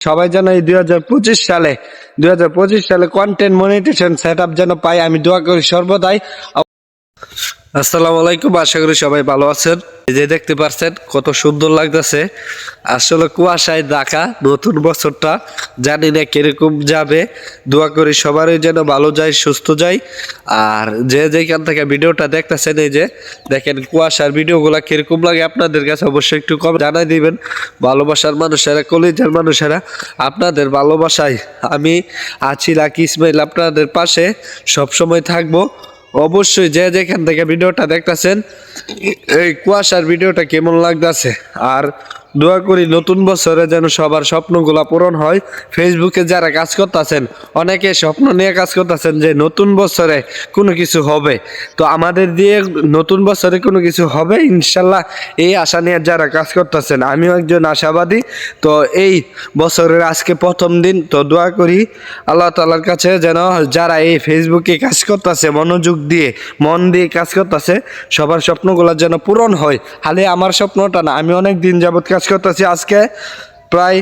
সবাই যেন এই দুই হাজার পঁচিশ সালে, দুই হাজার পঁচিশ সালে কন্টেন্ট মনিটেশন সেট যেন পাই আমি দোয়া করি সর্বদাই। আসসালামু আলাইকুম, আশা করি সবাই ভালো আছেন। যে দেখতে পাচ্ছেন কত সুন্দর লাগতেছে। আসলে কুয়াশায় ঢাকা নতুন বছরটা, জানি না কীরকম যাবে। দোয়া করি সবারই যেন ভালো যায়, সুস্থ যায়। আর যে যেখান থেকে ভিডিওটা দেখতেছেন, এই যে দেখেন কুয়াশার ভিডিওগুলো কীরকম লাগে আপনাদের কাছে অবশ্যই একটু কম জানাই দিবেন। ভালোবাসার মানুষেরা, কলেজের মানুষেরা আপনাদের ভালোবাসায় আমি আছি, লাকি ইসমাইল আপনাদের পাশে। সবসময় থাকব। অবশ্যই যে যেখান থেকে ভিডিওটা দেখতেছেন এই কুয়াশার ভিডিওটা কেমন লাগতেছে? আর দোয়া করি নতুন বছরে যেন সবার স্বপ্নগুলা পূরণ হয়। ফেসবুকে যারা কাজ করতেছেন, অনেকে স্বপ্ন নিয়ে কাজ করতেছেন যে নতুন বছরে কোনো কিছু হবে। তো আমাদের দিয়ে নতুন বছরে কোনো কিছু হবে? ইনশাল্লাহ এই আশা নিয়ে যারা কাজ করতেছেন, আমিও একজন আশাবাদী। তো এই বছরের আজকে প্রথম দিন, তো দোয়া করি আল্লাহ তালার কাছে যেন যারা এই ফেসবুকে কাজ করতেছে, মনোযোগ দিয়ে, মন দিয়ে কাজ করতেছে, সবার স্বপ্নগুলো যেন পূরণ হয়। হালে আমার স্বপ্নটা না, আমি অনেক দিন যাবত কাজ করতেছি আজকে প্রায়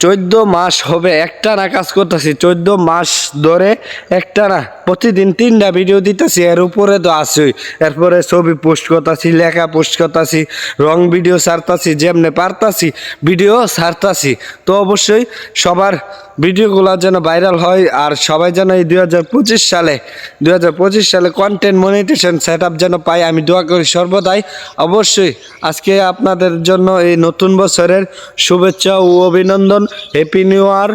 চোদ্দ মাস হবে একটা না কাজ করতেছি চোদ্দ মাস ধরে একটা না, প্রতিদিন তিনটা ভিডিও দিতেছি, এর উপরে তো আছেই। এরপরে ছবি পোস্ট করতেছি, লেখা পোস্ট করতেছি, রং ভিডিও ছাড়তাছি, যেমনে পারতাছি ভিডিও ছাড়তাছি। তো অবশ্যই সবার ভিডিওগুলো যেন ভাইরাল হয়, আর সবাই যেন এই দুই হাজার পঁচিশ সালে, দুই হাজার পঁচিশ সালে কন্টেন্ট মনিটেশন সেট যেন পাই, আমি দোয়া করি সর্বদাই। অবশ্যই আজকে আপনাদের জন্য এই নতুন বছরের শুভেচ্ছা ও অভিনন্দন। হ্যাপি নিউ ইয়ার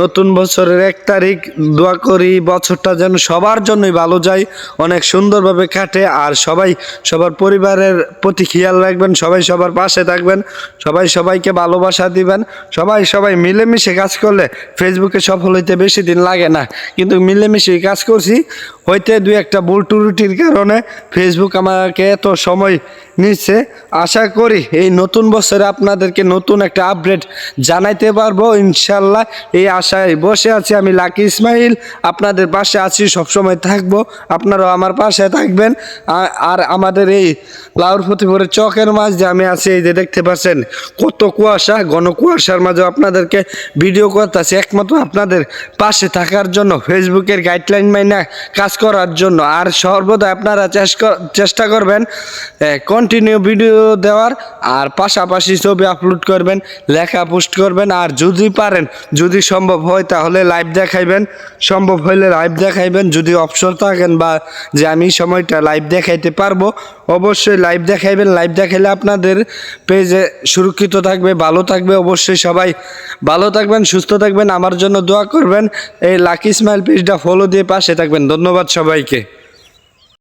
নতুন বছরের এক তারিখ, দোয়া করি। বছরটা যেন সবার জন্যই ভালো যায়, অনেক সুন্দরভাবে কাটে, আর সবাই সবার পরিবারের প্রতি খেয়াল রাখবেন, সবাই সবার পাশে থাকবেন, সবাই সবাইকে ভালোবাসা দিবেন, সবাই সবাই মিলেমিশে কাজ করলে ফেসবুকে সফল হইতে বেশি দিন লাগে না। কিন্তু মিলেমিশে কাজ করছি, হইতে দুই একটা ভুল টুরুটির কারণে ফেসবুক আমাকে এত সময় নিচ্ছে। আশা করি এই নতুন বছরে আপনাদেরকে নতুন একটা আপডেট জানাইতে পারব, ইনশাল্লাহ। এই আশায় বসে আছি আমি লাকি ইসমাইল আপনাদের পাশে আছি, সবসময় থাকব। আপনারাও আমার পাশে থাকবেন। আর আমাদের এই লাউর ফতিপুরের চকের মাঝ যে আমি আছি, এই যে দেখতে পাচ্ছেন, কত কুয়াশা, ঘন কুয়াশার মাঝে আপনাদেরকে ভিডিও করতেছি। একমাত্র আপনাদের পাশে থাকার জন্য, ফেসবুকের গাইডলাইন মাইনা কাজ করার জন্য। আর সর্বদা আপনারা চেষ্টা করবেন কন্টিনিউ ভিডিও দেওয়ার, আর পাশাপাশি ছবি আপলোড করবেন, লেখা পোস্ট করবেন। আর যদি পারেন, যদি সম্ভব হয়, তাহলে লাইভ দেখাইবেন। সম্ভব হইলে লাইভ দেখাইবেন, যদি অপশন থাকেন বা যে আমি সময়টা লাইভ দেখাইতে পারব, অবশ্যই লাইভ দেখাইবেন। লাইভ দেখাইলে আপনাদের পেজে সুরক্ষিত থাকবে, ভালো থাকবে। অবশ্যই সবাই ভালো থাকবেন, সুস্থ থাকবেন। আমার জন্য দোয়া করবেন। এই লাকি স্মাইল পেজটা ফলো দিয়ে পাশে থাকবেন। ধন্যবাদ সবাইকে।